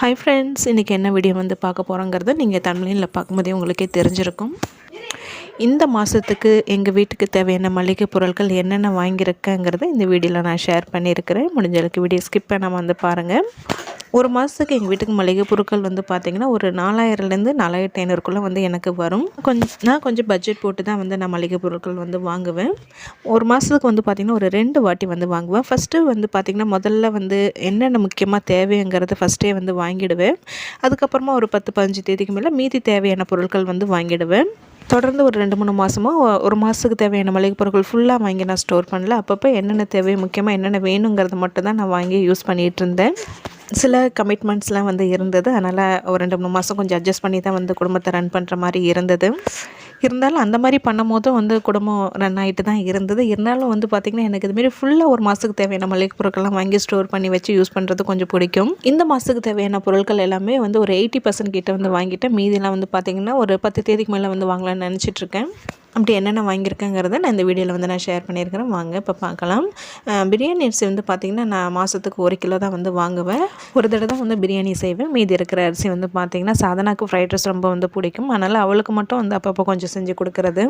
Hi friends இன்றைக்கி என்ன video வந்து பார்க்க போகிறோங்கிறத நீங்கள் தமிழில் பார்க்கும்போதே உங்களுக்கே தெரிஞ்சிருக்கும். இந்த மாதத்துக்கு எங்கள் வீட்டுக்கு தேவையான மளிகை பொருட்கள் என்னென்ன வாங்கியிருக்கேங்கிறத இந்த வீடியோவில் நான் ஷேர் பண்ணியிருக்கிறேன். முடிஞ்சளவுக்கு வீடியோ ஸ்கிப் பண்ணாமல் வந்து பாருங்கள் ஒரு மாதத்துக்கு எங்கள் வீட்டுக்கு மளிகை பொருட்கள் வந்து பார்த்திங்கன்னா ஒரு நாலாயிரம்லேருந்து நாலாயிரத்தி ஐநூறுக்குள்ளே வந்து எனக்கு வரும். கொஞ்சம் நான் கொஞ்சம் பட்ஜெட் போட்டு தான் வந்து நான் மளிகை பொருட்கள் வந்து வாங்குவேன். ஒரு மாதத்துக்கு வந்து பார்த்திங்கன்னா ஒரு ரெண்டு வாட்டி வந்து வாங்குவேன். ஃபஸ்ட்டு வந்து பார்த்திங்கன்னா முதல்ல வந்து என்னென்ன முக்கியமாக தேவைங்கிறத ஃபஸ்ட்டே வந்து வாங்கிடுவேன். அதுக்கப்புறமா ஒரு பத்து பதினஞ்சு தேதிக்கு மேலே மீதி தேவையான பொருட்கள் வந்து வாங்கிடுவேன். தொடர்ந்து ஒரு ரெண்டு மூணு மாதமாக ஒரு மாதத்துக்கு தேவையான மளிகை பொருட்கள் ஃபுல்லாக வாங்கி நான் ஸ்டோர் பண்ணல. அப்பப்போ என்னென்ன தேவை முக்கியமாக என்னென்ன வேணுங்கிறத மட்டும் தான் நான் வாங்கி யூஸ் பண்ணிகிட்டு இருந்தேன். சில கமிட்மெண்ட்ஸ்லாம் வந்து இருந்தது. அதனால் ஒரு ரெண்டு மூணு மாதம் கொஞ்சம் அட்ஜஸ்ட் பண்ணி தான் வந்து குடும்பத்தை ரன் பண்ணுற மாதிரி இருந்தது. இருந்தாலும் அந்த மாதிரி பண்ணும் போதும் வந்து குடும்பம் ரன் ஆகிட்டு தான் இருந்தது. இருந்தாலும் வந்து பார்த்திங்கன்னா எனக்கு இதுமாரி ஃபுல்லாக ஒரு மாதத்துக்கு தேவையான மளிகை பொருட்கள்லாம் வாங்கி ஸ்டோர் பண்ணி வச்சு யூஸ் பண்ணுறது கொஞ்சம் பிடிக்கும். இந்த மாதத்துக்கு தேவையான பொருட்கள் எல்லாமே வந்து ஒரு எயிட்டி பர்சன்ட் கிட்ட வந்து வாங்கிட்டேன். மீதியெல்லாம் வந்து பார்த்திங்கன்னா ஒரு பத்து தேதிக்கு மேலே வந்து வாங்கலாம்னு நினச்சிட்ருக்கேன் அப்படி என்னென்ன வாங்கியிருக்கேங்கிறத நான் இந்த வீடியோவில் வந்து நான் ஷேர் பண்ணியிருக்கிறேன். வாங்க இப்போ பார்க்கலாம். பிரியாணி அரிசி வந்து பார்த்திங்கன்னா நான் மாதத்துக்கு ஒரு கிலோ தான் வந்து வாங்குவேன். ஒரு தடவை தான் வந்து பிரியாணி செய்வேன். மீதி இருக்கிற அரிசி வந்து பார்த்திங்கன்னா சாதனாக்கு ஃப்ரைட் ரைஸ் ரொம்ப வந்து பிடிக்கும். அதனால் அவளுக்கு மட்டும் வந்து அப்பப்போ கொஞ்சம் செஞ்சு கொடுக்குறது.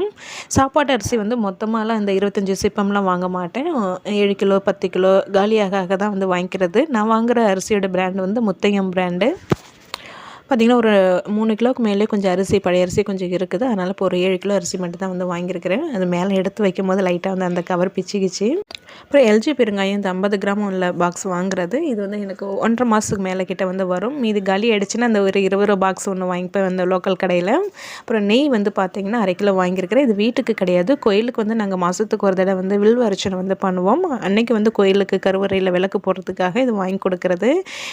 சாப்பாட்டு அரிசி வந்து மொத்தமாகலாம் இந்த இருபத்தஞ்சி சிப்பம்லாம் வாங்க மாட்டேன். ஏழு கிலோ பத்து கிலோ காலியாக ஆக தான் வந்து வாங்கிக்கிறது. நான் வாங்குகிற அரிசியோட பிராண்ட் வந்து முத்தையம் பிராண்டு பார்த்திங்கன்னா ஒரு மூணு கிலோவுக்கு மேலே கொஞ்சம் அரிசி பழைய அரிசி கொஞ்சம் இருக்குது. அதனால் இப்போ ஒரு ஏழு கிலோ அரிசி மட்டும் தான் வந்து வாங்கியிருக்கிறேன். அது மேலே எடுத்து வைக்கும் போது லைட்டாக வந்து அந்த கவர் பிச்சுக்கிச்சு. அப்புறம் எல்ஜி பெருங்காயம் இந்த ஐம்பது கிராம் உள்ள பாக்ஸ் வாங்குறது. இது வந்து எனக்கு ஒன்றரை மாதத்துக்கு மேலே கிட்ட வந்து வரும். இது காலி ஆகிடுச்சுன்னா அந்த ஒரு இருபது ரூபா பாக்ஸ் ஒன்று வாங்கிப்பேன் அந்த லோக்கல் கடையில். அப்புறம் நெய் வந்து பார்த்திங்கன்னா அரை கிலோ வாங்கியிருக்கிறேன். இது வீட்டுக்கு கிடையாது. கோயிலுக்கு வந்து நாங்கள் மாதத்துக்கு ஒரு தடவை வந்து வில்வ அர்ச்சனை வந்து பண்ணுவோம். அன்னைக்கு வந்து கோயிலுக்கு கருவறையில் விளக்கு போடுறதுக்காக இது வாங்கி கொடுக்குறது.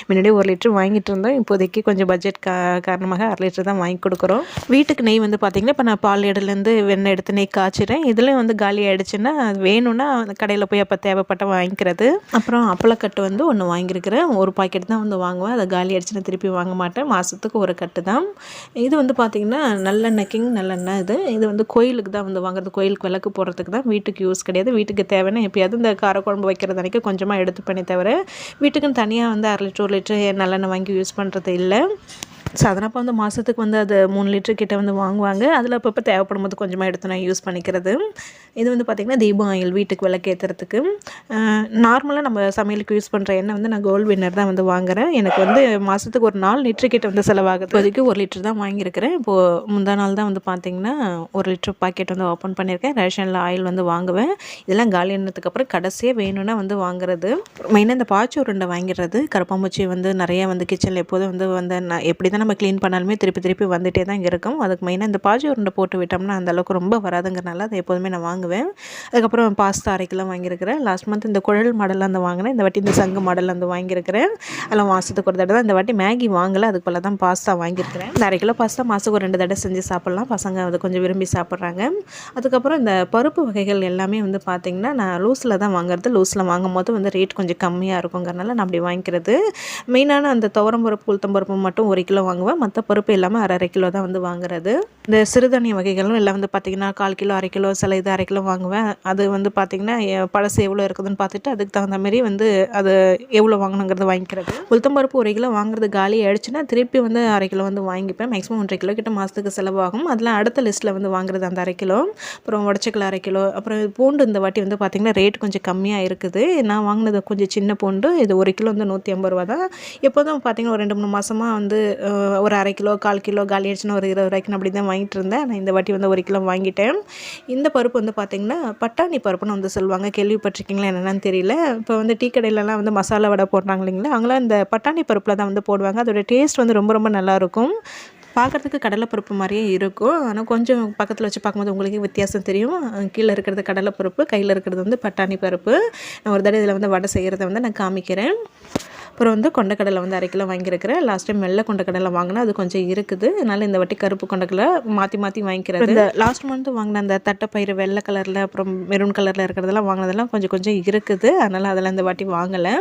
முன்னாடி ஒரு லிட்டர் வாங்கிட்டு இருந்தோம். இப்போதைக்கு கொஞ்சம் பட்ஜெட் கா காரணமாக அரை லிட்டர் தான் வாங்கி கொடுக்குறோம். வீட்டுக்கு நெய் வந்து பார்த்திங்கன்னா இப்போ நான் பால் இடலேருந்து வெண்ணெய் எடுத்து நெய் காய்ச்சிறேன். இதுலேயும் வந்து காலி ஆகிடுச்சுன்னா அது வேணும்னா கடையில் போய் அப்போ தேவைப்பட்ட வாங்கிக்கிறது. அப்புறம் அப்பளக்கட்டு வந்து ஒன்று வாங்கியிருக்கிறேன். ஒரு பாக்கெட் தான் வந்து வாங்குவேன். அதை காலி ஆகிடுச்சுன்னா திருப்பி வாங்க மாட்டேன். மாதத்துக்கு ஒரு கட்டு தான். இது வந்து பார்த்திங்கன்னா நல்லெண்ணெய் கிங் நல்லெண்ணெய் இது. இது வந்து கோயிலுக்கு தான் வந்து வாங்குறது. கோயிலுக்கு விளக்கு போடுறதுக்கு தான். வீட்டுக்கு யூஸ் கிடையாது. வீட்டுக்கு தேவைன்னா எப்பயாவது இந்த காரக்குழம்பு வைக்கிறது அன்றைக்கி கொஞ்சமாக எடுத்து பண்ணி தவிர வீட்டுக்குன்னு தனியாக வந்து அரை லிட்டர் ஒரு லிட்டர் நல்லெண்ணெய் வாங்கி யூஸ் பண்ணுறது இல்லை. சாதாரண வந்து மாதத்துக்கு வந்து அது மூணு லிட்டர் கிட்டே வந்து வாங்குவாங்க. அதில் அப்பப்போ தேவைப்படும் போது கொஞ்சமாக எடுத்து நான் யூஸ் பண்ணிக்கிறது. இது வந்து பார்த்திங்கன்னா தீபம் ஆயில் வீட்டுக்கு விளக்கேற்றுறதுக்கு நார்மலாக நம்ம சமையலுக்கு யூஸ் பண்ணுற எண்ணெய் வந்து நான் கோல்டு வின்னர் தான் வந்து வாங்குகிறேன் எனக்கு வந்து மாதத்துக்கு ஒரு நாலு லிட்டர் கிட்ட வந்து செலவாகுது. இப்போதைக்கு ஒரு லிட்டர் தான் வாங்கியிருக்கிறேன். இப்போது முந்தா நாள் தான் வந்து பார்த்திங்கன்னா ஒரு லிட்டர் பாக்கெட் வந்து ஓப்பன் பண்ணியிருக்கேன். ரேஷனில் ஆயில் வந்து வாங்குவேன். இதெல்லாம் காலி எண்ணத்துக்கு அப்புறம் கடைசியாக வேணும்னா வந்து வாங்குறது. மெயினாக இந்த பாய்ச்சி உருண்டை வாங்கிடுறது. கருப்பாம்பூச்சி வந்து நிறையா வந்து கிச்சனில் எப்போதும் வந்து வந்து நான் எப்படி தான் நம்ம க்ளீன் பண்ணாலுமே திருப்பி திருப்பி வந்துகிட்டே தான் இருக்கும். அதுக்கு மெயினாக இந்த பாஜி உருண்டை போட்டு விட்டோம்னா அந்தளவுக்கு ரொம்ப வராதுங்கிறனால அதை எப்போதுமே நான் வாங்குவேன். அதுக்கப்புறம் பாஸ்தா அரைக்கெல்லாம் வாங்கியிருக்கிறேன். லாஸ்ட் மந்த் இந்த குழல் மாடலில் அந்த வாங்கினேன். இந்த வாட்டி இந்த சங்கு மாடலில் அந்த வாங்கியிருக்கிறேன். அதெல்லாம் மாதத்துக்கு ஒரு தடவை தான். இந்த வாட்டி மேகி வாங்கலை அதுக்கு போல் தான் பாஸ்தா வாங்கியிருக்கிறேன். இந்த அரை கிலோ பாஸ்தா மாதத்துக்கு ஒரு ரெண்டு தடவை செஞ்சு சாப்பிட்லாம். பசங்க அதை கொஞ்சம் விரும்பி சாப்பிட்றாங்க. அதுக்கப்புறம் இந்த பருப்பு வகைகள் எல்லாமே வந்து பார்த்திங்கன்னா நான் லூஸில் தான் வாங்குறது. லூஸில் வாங்கும் போது வந்து ரேட் கொஞ்சம் கம்மியாக இருக்குங்கிறனால நான் அப்படி வாங்கிக்கிறது. மெயினான அந்த துவரம் பருப்பு உளுத்தம் பருப்பு மட்டும் ஒரு கிலோ வாங்குவேன். மற்ற பருப்பு எல்லாமே அரை அரை கிலோ தான் வந்து வாங்குறது. இந்த சிறுதானிய வகைகளும் எல்லாம் வந்து பார்த்திங்கன்னா கால் கிலோ அரை கிலோ சில இது அரை கிலோ வாங்குவேன். அது வந்து பார்த்திங்கன்னா பழசு எவ்வளோ இருக்குதுன்னு பார்த்துட்டு அதுக்கு தகுந்த மாதிரி வந்து அது எவ்வளோ வாங்கணுங்கிறது வாங்கிக்கிறது. உளுத்தம் பருப்பு ஒரு கிலோ வாங்குறது காலி ஆயிடுச்சுன்னா திருப்பி வந்து அரை கிலோ வந்து வாங்கிப்பேன். மேக்ஸிமம் ஒன்றரை கிலோ கிட்ட மாதத்துக்கு செலவாகும். அதில் அடுத்த லிஸ்ட்டில் வந்து வாங்குறது அந்த அரை கிலோ. அப்புறம் உடச்சக்கல அரை கிலோ. அப்புறம் பூண்டு இந்த வாட்டி வந்து பார்த்திங்கன்னா ரேட் கொஞ்சம் கம்மியாக இருக்குது. நான் வாங்கினது கொஞ்சம் சின்ன பூண்டு. இது ஒரு கிலோ வந்து நூற்றி ஐம்பது ரூபா தான் எப்போதும் பார்த்திங்கன்னா ஒரு ரெண்டு மூணு மாதமாக வந்து ஒரு அரை கிலோ கால் கிலோ காலி ஆயிடுச்சுன்னா ஒரு இருபது ரூபாய்க்கு அப்படி தான் வாங்கிட்டு இருந்தேன். நான் இந்த வாட்டி வந்து ஒரு கிலோ வாங்கிட்டேன். இந்த பருப்பு வந்து பார்த்திங்கன்னா பட்டாணி பருப்புன்னு வந்து சொல்லுவாங்க. கேள்விப்பட்டிருக்கீங்களா என்னென்னு தெரியல. இப்போ வந்து டீ கடையிலலாம் வந்து மசாலா வடை போடுறாங்க இல்லைங்களா? அவங்களாம் இந்த பட்டாணி பருப்பில் தான் வந்து போடுவாங்க. அதோட டேஸ்ட் வந்து ரொம்ப ரொம்ப நல்லாயிருக்கும் பார்க்குறதுக்கு கடலைப்பருப்பு மாதிரியே இருக்கும். ஆனால் கொஞ்சம் பக்கத்தில் வச்சு பார்க்கும்போது உங்களுக்கே வித்தியாசம் தெரியும். கீழே இருக்கிறது கடலைப்பருப்பு கையில் இருக்கிறது வந்து பட்டாணி பருப்பு. நான் ஒரு தடவை இதில் வந்து வடை செய்கிறத வந்து நான் காமிக்கிறேன். அப்புறம் வந்து கொண்டக்கடலை வந்து அரை கிலோ வாங்கியிருக்கிறேன். லாஸ்ட் டைம் வெள்ளை கொண்டக்கடலை வாங்கினா அது கொஞ்சம் இருக்குது. அதனால் இந்த வாட்டி கருப்பு கொண்டக்கடலை மாற்றி மாற்றி வாங்கிக்கிறது. இந்த லாஸ்ட் மந்த்து வாங்கின அந்த தட்டைப்பயிறு வெள்ளை கலரில் அப்புறம் மெரூன் கலரில் இருக்கிறதெல்லாம் வாங்கினதெல்லாம் கொஞ்சம் கொஞ்சம் இருக்குது. அதனால் அதெல்லாம் இந்த வாட்டி வாங்கலை.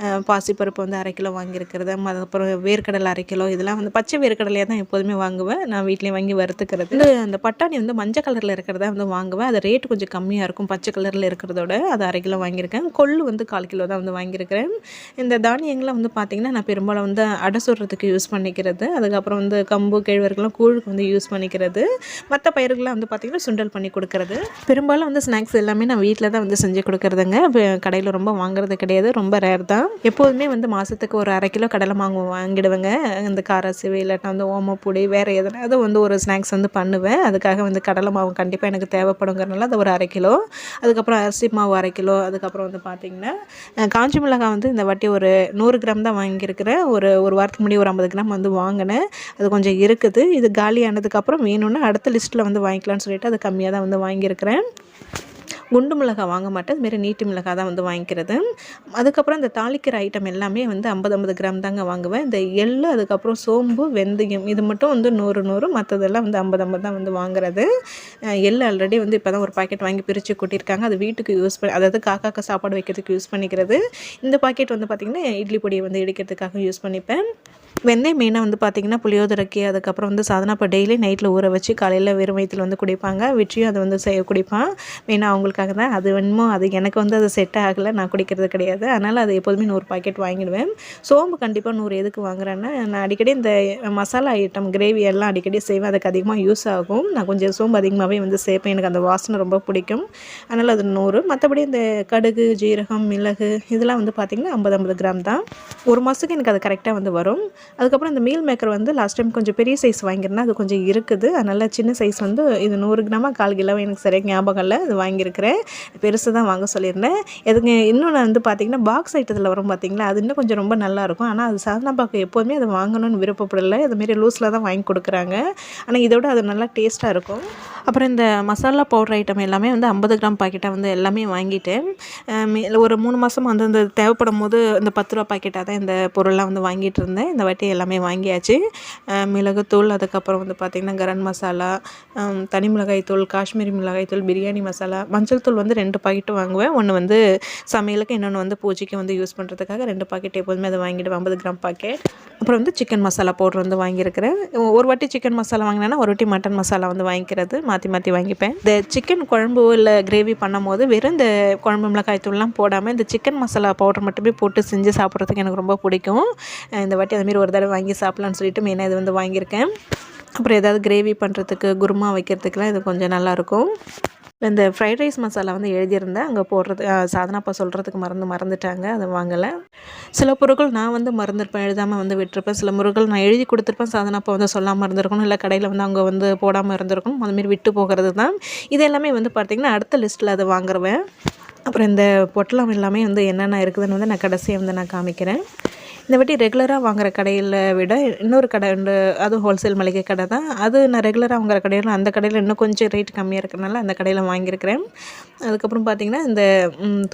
பாசிப்பருப்பு வந்து அரை கிலோ வாங்கியிருக்கிறது ம- அப்புறம் வேர்க்கடலை அரை கிலோ இதெல்லாம் வந்து பச்சை வேர்க்கடலையாக தான் எப்போதுமே வாங்குவேன். நான் வீட்லேயே வாங்கி வறுத்துக்கிறது. அந்த பட்டாணி வந்து மஞ்சள் கலரில் இருக்கிறத வந்து வாங்குவேன். அது ரேட் கொஞ்சம் கம்மியாக இருக்கும். பச்சை கலரில் இருக்கிறதோட அது அரை கிலோ வாங்கியிருக்கேன். கொள்ளு வந்து கால் கிலோ தான் வந்து வாங்கியிருக்கிறேன். இந்த தானியங்களை வந்து பார்த்திங்கன்னா நான் பெரும்பாலும் வந்து அடை சுடுறதுக்கு யூஸ் பண்ணிக்கிறது. அதுக்கப்புறம் வந்து கம்பு கேழ்வரகுலாம் கூழுக்கு வந்து யூஸ் பண்ணிக்கிறது. மற்ற பயிர்கள்லாம் வந்து பார்த்திங்கன்னா சுண்டல் பண்ணி கொடுக்கறது. பெரும்பாலும் வந்து ஸ்நாக்ஸ் எல்லாமே நான் வீட்டில் தான் வந்து செஞ்சு கொடுக்குறதுங்க. கடையில் ரொம்ப வாங்குறது கிடையாது. ரொம்ப ரேர் தான். எப்போதுமே வந்து மாதத்துக்கு ஒரு அரை கிலோ கடலை மாவு வாங்கிடுவேங்க. இந்த காரசிவி இல்லாட்டா வந்து ஓமப்பொடி வேறு எதனாவது வந்து ஒரு ஸ்நாக்ஸ் வந்து பண்ணுவேன். அதுக்காக வந்து கடலை மாவு கண்டிப்பாக எனக்கு தேவைப்படுங்கிறனால அது ஒரு அரை கிலோ. அதுக்கப்புறம் அரிசி மாவு அரை கிலோ. அதுக்கப்புறம் வந்து பார்த்திங்கன்னா காஞ்சி மிளகாய் வந்து இந்த வாட்டி ஒரு நூறு கிராம் தான் வாங்கியிருக்கிறேன். ஒரு ஒரு வாரத்துக்கு முன்னாடி ஒரு ஐம்பது கிராம் வந்து வாங்கினேன். அது கொஞ்சம் இருக்குது. இது காலியானதுக்கப்புறம் வேணும்னா அடுத்த லிஸ்ட்டில் வந்து வாங்கிக்கலாம்னு சொல்லிட்டு அது கம்மியாக தான் வந்து வாங்கியிருக்கிறேன். குண்டு மிளகாய் வாங்க மாட்டேன். இதுமாரி நீட்டு மிளகாய் தான் வந்து வாங்கிக்கிறது. அதுக்கப்புறம் இந்த தாளிக்கிற ஐட்டம் எல்லாமே வந்து ஐம்பது ஐம்பது கிராம் தாங்க வாங்குவேன். இந்த எள்ளு அதுக்கப்புறம் சோம்பு வெந்தயம் இது மட்டும் வந்து நூறு நூறு. மற்றதெல்லாம் வந்து ஐம்பது ஐம்பது தான் வந்து வாங்குறது. எள்ளு ஆல்ரெடி வந்து இப்போ தான் ஒரு பாக்கெட் வாங்கி பிரித்து கொட்டியிருக்காங்க. அது வீட்டுக்கு யூஸ் பண்ணி அதாவது காக்காக்கு சாப்பாடு வைக்கிறதுக்கு யூஸ் பண்ணிக்கிறது. இந்த பாக்கெட் வந்து பார்த்திங்கன்னா இட்லி பொடியை வந்து இடிக்கிறதுக்காக யூஸ் பண்ணிப்பேன். வெந்தயம் மெயினாக வந்து பார்த்திங்கன்னா புளியோதரைக்கு அதுக்கப்புறம் வந்து சாதனா இப்போ டெய்லி நைட்டில் ஊற வச்சு காலையில் வெறும் வயிற்றில் வந்து குடிப்பாங்க. வெற்றியும் அதை வந்து செய்ய குடிப்பான். மெயினாக அவங்களுக்காக தான். அது வேணுமோ அது எனக்கு வந்து அது செட் ஆகலை. நான் குடிக்கிறது கிடையாது. அதனால் அது எப்போதுமே நூறு பாக்கெட் வாங்கிடுவேன். சோம்பு கண்டிப்பாக நூறு எதுக்கு வாங்குறேன்னா நான் அடிக்கடி இந்த மசாலா ஐட்டம் கிரேவி எல்லாம் அடிக்கடி செய்வேன். அதுக்கு அதிகமாக யூஸ் ஆகும். நான் கொஞ்சம் சோம்பு அதிகமாகவே வந்து சேர்ப்பேன். எனக்கு அந்த வாசனை ரொம்ப பிடிக்கும். அதனால் அது நூறு. மற்றபடி இந்த கடுகு ஜீரகம் மிளகு இதெல்லாம் வந்து பார்த்திங்கன்னா ஐம்பது ஐம்பது கிராம் தான். ஒரு மாதத்துக்கு எனக்கு அது கரெக்டாக வந்து வரும். அதுக்கப்புறம் இந்த மீல் மேக்கர் வந்து லாஸ்ட் டைம் கொஞ்சம் பெரிய சைஸ் வாங்கியிருந்தேன். அது கொஞ்சம் இருக்குது. அதனால் சின்ன சைஸ் வந்து இது நூறு கிராமா கால் கிலோ எனக்கு சரியாக ஞாபகம் இல்லை. அது வாங்கியிருக்கிறேன். பெருசு தான் வாங்க சொல்லியிருந்தேன். எதுங்க இன்னொன்று வந்து பார்த்திங்கன்னா பாக்ஸ் ஐட்டத்தில் வரும் பார்த்தீங்களா அது இன்னும் கொஞ்சம் ரொம்ப நல்லாயிருக்கும் ஆனால் அது சாதனா பாக்கு எப்போதுமே அதை வாங்கணும்னு விருப்பப்படலை. இதுமாரி லூஸில் தான் வாங்கி கொடுக்குறாங்க. ஆனால் இதோட அது நல்லா டேஸ்ட்டாக இருக்கும். அப்புறம் இந்த மசாலா பவுடர் ஐட்டம் எல்லாமே வந்து ஐம்பது கிராம் பாக்கெட்டாக வந்து எல்லாமே வாங்கிட்டேன். ஒரு மூணு மாதம் வந்து இந்த தேவைப்படும் போது இந்த பத்து ரூபா பாக்கெட்டாக தான் இந்த பொருள்லாம் வந்து வாங்கிட்டு இருந்தேன். இந்த வாட்டி எல்லாமே வாங்கியாச்சு. மிளகுத்தூள் அதுக்கப்புறம் வந்து பார்த்திங்கன்னா கரம் மசாலா தனி மிளகாய் தூள் காஷ்மீரி மிளகாய் தூள் பிரியாணி மசாலா மஞ்சள் தூள் வந்து ரெண்டு பாக்கெட்டு வாங்குவேன். ஒன்று வந்து சமையலுக்கு இன்னொன்று வந்து பூஜைக்கு வந்து யூஸ் பண்ணுறதுக்காக ரெண்டு பாக்கெட் எப்போதுமே அதை வாங்கிடுவேன். ஐம்பது கிராம் பாக்கெட் அப்புறம் வந்து சிக்கன் மசாலா பவுடர் வந்து வாங்கியிருக்கிறேன். ஒரு வாட்டி சிக்கன் மசாலா வாங்கினேன்னா ஒரு வாட்டி மட்டன் மசாலா வந்து வாங்கிக்கிறது மாற்றி மாற்றி வாங்கிப்பேன். இந்த சிக்கன் குழம்பு இல்லை கிரேவி பண்ணும்போது வெறும் இந்த குழம்பு மிளகாய் தூள்லாம் போடாமல் இந்த சிக்கன் மசாலா பவுடர் மட்டுமே போட்டு செஞ்சு சாப்பிட்றதுக்கு எனக்கு ரொம்ப பிடிக்கும். இந்த வாட்டி அதுமாரி ஒரு தடவை வாங்கி சாப்பிட்லான்னு சொல்லிட்டு மெயினாக இது வந்து வாங்கியிருக்கேன். அப்புறம் ஏதாவது கிரேவி பண்ணுறதுக்கு குருமா வைக்கிறதுக்குலாம் இது கொஞ்சம் நல்லாயிருக்கும் இந்த ஃப்ரைட் ரைஸ் மசாலா வந்து எழுதியிருந்தேன். அங்கே போடுறது சாதனாப்பா சொல்கிறதுக்கு மறந்து மறந்துட்டாங்க. அதை வாங்கலை. சில பொருட்கள் நான் வந்து மறந்துருப்பேன். எழுதாமல் வந்து விட்டுருப்பேன். சில பொருட்கள் நான் எழுதி கொடுத்துருப்பேன். சாதனாப்பா வந்து சொல்லாமல் இருந்திருக்கணும். இல்லை கடையில் வந்து அவங்க வந்து போடாமல் இருந்திருக்கணும். அதுமாரி விட்டு போகிறது தான். இது எல்லாமே வந்து பார்த்திங்கன்னா அடுத்த லிஸ்ட்டில் அதை வாங்குறேன் அப்புறம் இந்த பொட்டலம் எல்லாமே வந்து என்னென்ன இருக்குதுன்னு வந்து நான் கடைசியாக வந்து நான் காமிக்கிறேன். இந்த வாட்டி ரெகுலராக வாங்குற கடையில் விட இன்னொரு கடை உண்டு அதுவும் ஹோல்சேல் மளிகை கடை தான். அது நான் ரெகுலராக வாங்குற கடையில் அந்த கடையில் இன்னும் கொஞ்சம் ரேட் கம்மியாக இருக்கிறனால அந்த கடையில் வாங்கியிருக்கிறேன். அதுக்கப்புறம் பார்த்திங்கன்னா இந்த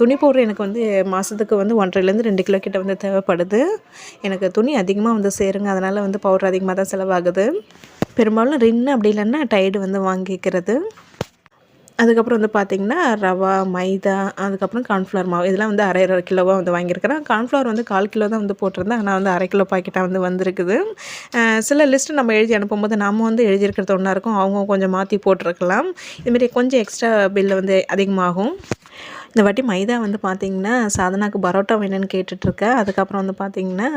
துணி பவுடர் எனக்கு வந்து மாதத்துக்கு வந்து ஒன்றரைலேருந்து ரெண்டு கிலோ கிட்ட வந்து தேவைப்படுது. எனக்கு துணி அதிகமாக வந்து சேருங்க அதனால் வந்து பவுடர் அதிகமாக தான் செலவாகுது. பெரும்பாலும் ரின்னு அப்படி இல்லைன்னா டைடு வந்து வாங்கிக்கிறது. அதுக்கப்புறம் வந்து பார்த்திங்கன்னா ரவா மைதா அதுக்கப்புறம் கார்ன்ஃப்ளவர் மாவு. இதெல்லாம் வந்து அரை அரை கிலோவாக வந்து வாங்கியிருக்கிறேன். கார்ன்ஃப்ளவர் வந்து கால் கிலோ தான் வந்து போட்டிருந்தேன். ஆனால் வந்து அரை கிலோ பாக்கெட்டாக வந்து வந்திருக்குது. சில லிஸ்ட்டு நம்ம எழுதி அனுப்பும்போது நம்ம வந்து எழுதியிருக்கிறது ஒன்றா இருக்கும். அவங்க கொஞ்சம் மாற்றி போட்டிருக்கலாம். இதுமாரி கொஞ்சம் எக்ஸ்ட்ரா பில்லு வந்து அதிகமாகும். இந்த வாட்டி மைதா வந்து பார்த்திங்கன்னா சாதனாக்கு பரோட்டா வேணும்னு கேட்டுட்ருக்கேன் அதுக்கப்புறம் வந்து பார்த்திங்கன்னா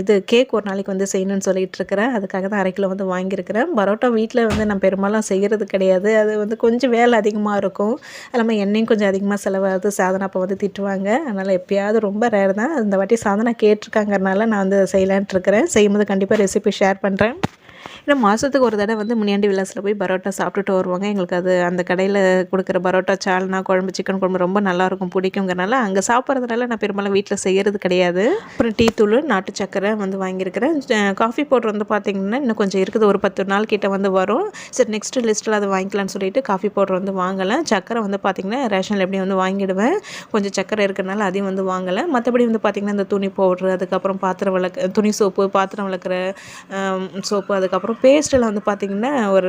இது கேக் ஒரு நாளைக்கு வந்து செய்யணும்னு சொல்லிட்டு இருக்கிறேன் அதுக்காக தான் அரை கிலோ வந்து வாங்கியிருக்கிறேன். பரோட்டா வீட்டில் வந்து நான் பெரும்பாலும் செய்கிறது கிடையாது. அது வந்து கொஞ்சம் வேலை அதிகமாக இருக்கும். இல்லாமல் எண்ணெயும் கொஞ்சம் அதிகமாக செலவாகுது. சாதனா அப்போ வந்து திட்டுவாங்க. அதனால் எப்பயாவது ரொம்ப ரேர் தான். இந்த வாட்டி சாதனா கேட்டிருக்காங்கறனால நான் வந்து செய்யலான்ட்டு இருக்கிறேன் செய்யும்போது கண்டிப்பாக ரெசிபி ஷேர் பண்ணுறேன் ஏன்னா மாதத்துக்கு ஒரு தடவை வந்து முனியாண்டி விலாஸில் போய் பரோட்டா சாப்பிட்டுட்டு வருவாங்க. எங்களுக்கு அது அந்த கடையில் கொடுக்குற பரோட்டா சால்னா குழம்பு சிக்கன் குழம்பு ரொம்ப நல்லாயிருக்கும் பிடிக்குங்கிறனால அங்கே சாப்பிட்றதுனால நான் பெரும்பாலும் வீட்டில் செய்கிறது கிடையாது. அப்புறம் டீ தூள் நாட்டு சக்கரை வந்து வாங்கியிருக்கிறேன். காஃபி பவுடர் வந்து பார்த்திங்கன்னா இன்னும் கொஞ்சம் இருக்குது. ஒரு பத்து நாள் கிட்டே வந்து வரும். சரி நெக்ஸ்ட் லிஸ்ட்டில் அதை வாங்கிக்கலாம்னு சொல்லிட்டு காஃபி பவுடர் வந்து வாங்கலை. சக்கரை வந்து பார்த்திங்கன்னா ரேஷனில் எப்படி வந்து வாங்கிடுவேன். கொஞ்சம் சக்கரை இருக்கிறனால அதையும் வந்து வாங்கலை. மற்றபடி வந்து பார்த்திங்கன்னா இந்த துணி பவுட்ரு அதுக்கப்புறம் பாத்திரம் வளர்க்க துணி சோப்பு பாத்திரம் விளக்குற சோப்பு அதுக்கப்புறம் அப்புறம் பேஸ்ட்டில் வந்து பார்த்திங்கன்னா ஒரு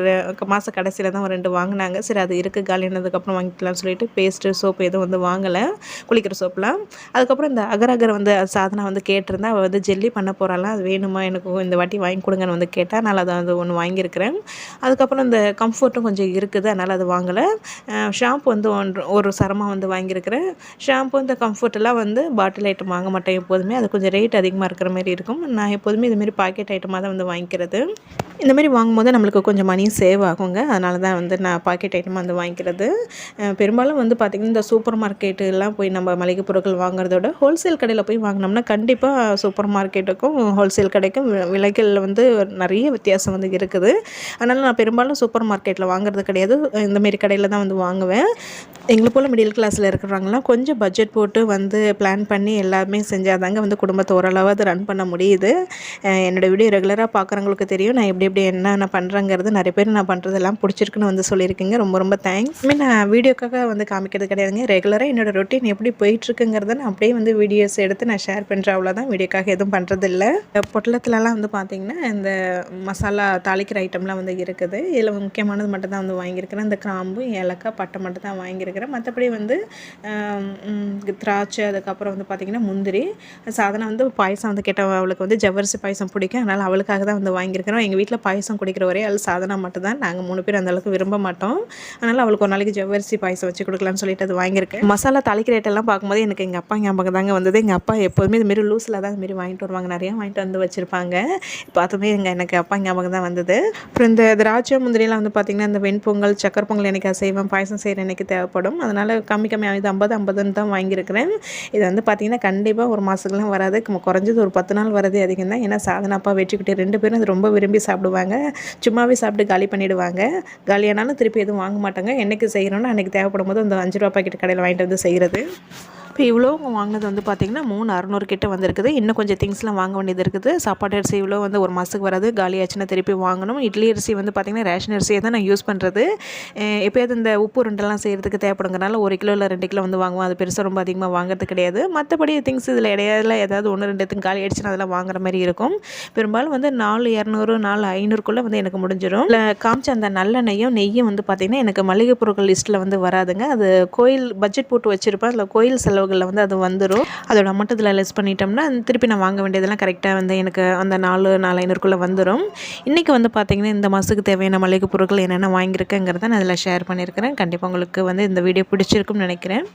மாத கடைசியில் தான் ஒரு ரெண்டு வாங்கினாங்க. சரி அது இருக்குது காலியானதுக்கப்புறம் வாங்கிக்கலாம்னு சொல்லிட்டு பேஸ்ட்டு சோப்பு எதுவும் வந்து வாங்கலை. குளிக்கிற சோப்புலாம். அதுக்கப்புறம் இந்த அகர் அகர் வந்து சாதனை வந்து கேட்டிருந்தா அவள் வந்து ஜெல்லி பண்ண போகிறாளாம் அது வேணுமா எனக்கு இந்த வாட்டி வாங்கி கொடுங்கன்னு வந்து கேட்டால் நான் அதை வந்து ஒன்று வாங்கியிருக்கிறேன். அதுக்கப்புறம் இந்த கம்ஃபர்ட்டும் கொஞ்சம் இருக்குது அதனால் அது வாங்கலை. ஷாம்பு வந்து ஒன்று ஒரு சரமாக வந்து வாங்கியிருக்கிறேன். ஷாம்பு இந்த கம்ஃபர்ட்டெல்லாம் வந்து பாட்டில் ஐட்டம் வாங்க மாட்டேன் எப்போதுமே. அது கொஞ்சம் ரேட் அதிகமாக இருக்கிற மாதிரி இருக்கும். நான் எப்போதுமே இதுமாரி பாக்கெட் ஐட்டமாக தான் வந்து வாங்கிக்கிறது. இந்தமாரி வாங்கும்போது நம்மளுக்கு கொஞ்சம் மணி சேவ் ஆகுங்க. அதனால தான் வந்து நான் பாக்கெட் ஐட்டம் வந்து வாங்கிக்கிறது. பெரும்பாலும் வந்து பார்த்திங்கன்னா இந்த சூப்பர் மார்க்கெட்டுலாம் போய் நம்ம மளிகை பொருட்கள் வாங்குறதோட ஹோல்சேல் கடையில் போய் வாங்கினோம்னா கண்டிப்பாக சூப்பர் மார்க்கெட்டுக்கும் ஹோல்சேல் கடைக்கும் விலைகளில் வந்து நிறைய வித்தியாசம் வந்து இருக்குது. அதனால் நான் பெரும்பாலும் சூப்பர் மார்க்கெட்டில் வாங்குறது கிடையாது. இந்தமாரி கடையில் தான் வந்து வாங்குவேன். எங்களை போல் மிடில் கிளாஸில் இருக்கிறவங்களாம் கொஞ்சம் பட்ஜெட் போட்டு வந்து பிளான் பண்ணி எல்லாமே செஞ்சால் தாங்க வந்து குடும்பத்தை ஓரளவாவது ரன் பண்ண முடியுது. என்னோடய என்னோட வீடியோ ரெகுலராக பார்க்குறவங்களுக்கு தெரியும். நான் எப்படி எப்படி என்னென்ன பண்ணுறேங்கிறது நிறைய பேர் நான் பண்ணுறதெல்லாம் பிடிச்சிருக்குன்னு வந்து சொல்லியிருக்கீங்க. ரொம்ப ரொம்ப தேங்க்ஸ் மீன் நான் வீடியோக்காக வந்து காமிக்கிறது கிடையாதுங்க. ரெகுலராக என்னோடய ரொட்டீன் எப்படி போயிட்டுருக்குங்கிறத நான் அப்படியே வந்து வீடியோஸ் எடுத்து நான் ஷேர் பண்ணுறேன் அவ்வளோதான் வீடியோக்காக எதுவும் பண்ணுறதில்ல பொட்டலத்துலலாம் வந்து பார்த்திங்கன்னா இந்த மசாலா தாளிக்கிற ஐட்டம்லாம் வந்து இருக்குது. இதில் முக்கியமானது மட்டும் தான் வந்து வாங்கியிருக்கிறேன். இந்த கிராம்பு ஏலக்காய் பட்டை மட்டும் தான் வாங்கியிருக்கிறேன். மற்றபடி வந்து திராட்சை அதுக்கப்புறம் வந்து பார்த்திங்கன்னா முந்திரி. சாதனை வந்து பாயசம் வந்து கேட்ட அவளுக்கு வந்து ஜவ்வரிசி பாயசம் பிடிக்கும். அதனால் அவளுக்காக தான் வந்து வாங்கியிருக்கிறோம். எங்கள் வீட்டில் பாயசம் குடிக்கிற ஒரே ஆள் சாதனா மட்டும் தான் நாங்கள் மூணு பேர் அந்தளவுக்கு விரும்ப மாட்டோம். அதனால் அவளுக்கு ஒரு நாளைக்கு ஜவ்வரிசி பாயசம் வச்சு கொடுக்கலாம்னு சொல்லிட்டு அது வாங்கியிருக்கேன். மசாலா தாளிக்கிற ரேட்டெல்லாம் பார்க்கும்போது எனக்கு எங்கள் அப்பா ஞாபகம் தாங்க வந்தது. எங்கள் அப்பா எப்போதுமே இதுமாரி லூஸில் தான் இதுமாரி வாங்கிட்டு வருவாங்க. நிறையா வாங்கிட்டு வந்து வச்சுருப்பாங்க. பார்த்துமே எங்கள் எனக்கு அப்பா ஞாபகம் தான் வந்தது. அப்புறம் இந்த திராட்சை முந்திரியெல்லாம் வந்து பார்த்திங்கன்னா இந்த வெண்பொங்கல் சக்கரை பொங்கல் எனக்கு செய்வேன் பாயசம் செய்கிற எனக்கு தேவைப்படும். அதனால் கம்மி கம்மியாக இது ஐம்பது ஐம்பதுன்னு தான் வாங்கியிருக்கிறேன். இது வந்து பார்த்திங்கன்னா கண்டிப்பாக ஒரு மாதத்துக்குலாம் வராது. குறைஞ்சது ஒரு பத்து நாள் வரது அதிகம் தான். ஏன்னா சாதனாப்பா வெற்றிக்கிட்டு ரெண்டு பேரும் அது ரொம்ப விரும்பி சாப்பிடுவாங்க. சும்மாவே சாப்பிட்டு காலி பண்ணிடுவாங்க. காலியானாலும் திருப்பி எதுவும் வாங்க மாட்டாங்க. என்றைக்கு செய்கிறோன்னா அன்றைக்கி தேவைப்படும் போது அந்த அஞ்சு ரூபா பாக்கெட் கடையில் வாங்கிட்டு வந்து செய்கிறது இப்போ இவ்வளோ வாங்கினது வந்து பார்த்திங்கன்னா மூணு அறநூறு கிட்ட வந்திருக்குது. இன்னும் கொஞ்சம் திங்ஸ்லாம் வாங்க வேண்டியது இருக்குது. சாப்பாடு அரிசி இவ்வளோ வந்து ஒரு மாதத்துக்கு வராது. காலியாச்சுன்னா திருப்பி வாங்கணும். இட்லி அரிசி வந்து பார்த்திங்கன்னா ரேஷன் அரிசியை தான் நான் யூஸ் பண்ணுறது எப்போயாவது இந்த உப்பு உருண்டெல்லாம் செய்கிறதுக்கு தேவைப்படுங்கிறனால ஒரு கிலோ இல்லை ரெண்டு கிலோ வந்து வாங்குவோம். அது பெருசாக ரொம்ப அதிகமாக வாங்குறது கிடையாது. மற்றபடி திங்ஸ் இதில் இடையில ஏதாவது ஒன்று ரெண்டு திங் காலி ஆயிடுச்சுன்னா அதெல்லாம் வாங்குற மாதிரி இருக்கும். பெரும்பாலும் வந்து நாலு இரநூறு நாலு ஐநூறுக்குள்ளே வந்து எனக்கு முடிஞ்சிடும் இல்லை காமிச்ச அந்த நல்லெண்ணெயும் நெய்யும் வந்து பார்த்திங்கன்னா எனக்கு மளிகை பொருட்கள் லிஸ்ட்டில் வந்து வராதுங்க. அது கோயில் பட்ஜெட் போட்டு வச்சுருப்பேன். அதில் கோயில் செலவுகளில் வந்து அது வந்துடும் அதோட அமௌண்ட் இதில் லெஸ் பண்ணிட்டோம்னா திருப்பி நான் வாங்க வேண்டியதெல்லாம் கரெக்டாக வந்து எனக்கு அந்த நாலு நாலு ஐநூறுக்குள்ளே வந்துடும் இன்றைக்கி வந்து பார்த்திங்கன்னா இந்த மாதத்துக்கு தேவையான மளிகை பொருட்கள் என்னென்ன வாங்கியிருக்கேங்கிறத நான் அதில் ஷேர் பண்ணியிருக்கிறேன். கண்டிப்பாக உங்களுக்கு வந்து இந்த வீடியோ பிடிச்சிருக்கும்னு நினைக்கிறேன்.